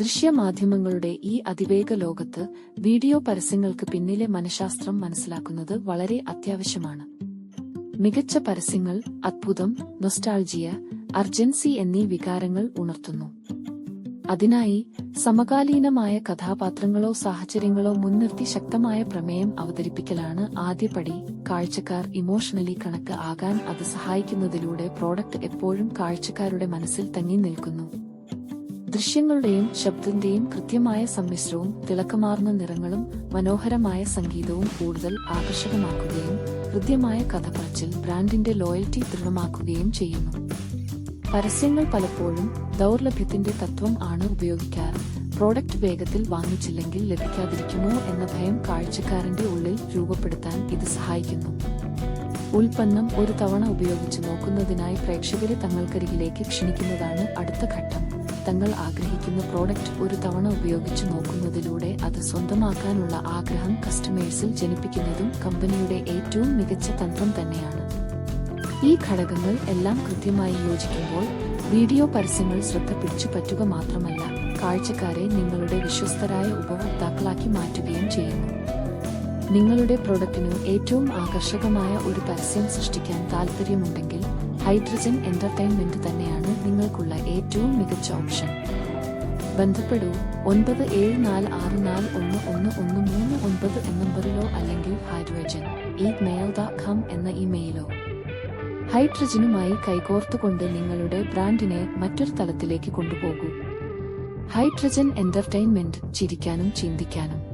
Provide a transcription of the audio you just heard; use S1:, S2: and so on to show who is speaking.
S1: ദൃശ്യമാധ്യമങ്ങളുടെ ഈ അതിവേഗ ലോകത്ത് വീഡിയോ പരസ്യങ്ങൾക്ക് പിന്നിലെ മനഃശാസ്ത്രം മനസ്സിലാക്കുന്നത് വളരെ അത്യാവശ്യമാണ്. മികച്ച പരസ്യങ്ങൾ അത്ഭുതം നൊസ്റ്റാൾജിയ അർജൻസി എന്നീ വികാരങ്ങൾ ഉണർത്തുന്നു. അതിനായി സമകാലീനമായ കഥാപാത്രങ്ങളോ സാഹചര്യങ്ങളോ മുൻനിർത്തി ശക്തമായ പ്രമേയം അവതരിപ്പിക്കലാണ് ആദ്യപടി കാഴ്ചക്കാർ ഇമോഷണലി കണക്ക് ആകാൻ അത് സഹായിക്കുന്നതിലൂടെ പ്രോഡക്റ്റ് എപ്പോഴും കാഴ്ചക്കാരുടെ മനസ്സിൽ തങ്ങി നിൽക്കുന്നു. ദൃശ്യങ്ങളുടെയും ശബ്ദത്തിന്റെയും കൃത്യമായ സമ്മിശ്രവും തിളക്കമാർന്ന നിറങ്ങളും മനോഹരമായ സംഗീതവും കൂടുതൽ ആകർഷകമാക്കുകയും ഹൃദ്യമായ കഥപറച്ചിൽ ബ്രാൻഡിന്റെ ലോയൽറ്റി ദൃഢമാക്കുകയും ചെയ്യുന്നു. പരസ്യങ്ങൾ പലപ്പോഴും ദൗർലഭ്യത്തിന്റെ തത്വം ആണ് ഉപയോഗിക്കാറ്. പ്രോഡക്റ്റ് വേഗത്തിൽ വാങ്ങിച്ചില്ലെങ്കിൽ ലഭിക്കാതിരിക്കുമോ എന്ന ഭയം കാഴ്ചക്കാരന്റെ ഉള്ളിൽ രൂപപ്പെടുത്താൻ ഇത് സഹായിക്കുന്നു. ഉൽപ്പന്നം ഒരു തവണ ഉപയോഗിച്ച് നോക്കുന്നതിനായി പ്രേക്ഷകരെ തങ്ങൾക്കരികിലേക്ക് ക്ഷണിക്കുന്നതാണ് അടുത്ത ഘട്ടം. തങ്ങൾ ആഗ്രഹിക്കുന്ന പ്രോഡക്റ്റ് ഒരു തവണ ഉപയോഗിച്ചു നോക്കുന്നതിലൂടെ അത് സ്വന്തമാക്കാനുള്ള ആഗ്രഹം കസ്റ്റമേഴ്സിൽ ജനിപ്പിക്കുന്നതും കമ്പനിയുടെ ഏറ്റവും മികച്ച തന്ത്രം തന്നെയാണ്. ഈ ഘടകങ്ങൾ എല്ലാം കൃത്യമായി യോജിക്കുമ്പോൾ വീഡിയോ പരസ്യങ്ങൾ ശ്രദ്ധ പിടിച്ചു പറ്റുക മാത്രമല്ല കാഴ്ചക്കാരെ നിങ്ങളുടെ വിശ്വസ്തരായ ഉപഭോക്താക്കളാക്കി മാറ്റുകയും ചെയ്യുന്നു. നിങ്ങളുടെ പ്രോഡക്റ്റിന് ഏറ്റവും ആകർഷകമായ ഒരു പരസ്യം സൃഷ്ടിക്കാൻ താൽപ്പര്യമുണ്ടെങ്കിൽ ഹൈഡ്രജൻ എന്റർടൈൻമെന്റ് തന്നെയാണ് നിങ്ങൾക്കുള്ള ഏറ്റവും മികച്ച ഓപ്ഷൻ. ബന്ധപ്പെടൂ ഒൻപത് ഏഴ് നാല് ആറ് നാല് ഒന്ന് ഒന്ന് ഒന്ന് മൂന്ന് ഒൻപത് എന്ന നമ്പറിലോ അല്ലെങ്കിൽ ഹൈഡ്രജൻ ഈ മെയിൽ കോം എന്ന ഇമെയിലോ. ഹൈഡ്രജനുമായി കൈകോർത്തുകൊണ്ട് നിങ്ങളുടെ ബ്രാൻഡിനെ മറ്റൊരു തലത്തിലേക്ക് കൊണ്ടുപോകൂ. ഹൈഡ്രജൻ എന്റർടൈൻമെന്റ് ചിരിക്കാനും ചിന്തിക്കാനും.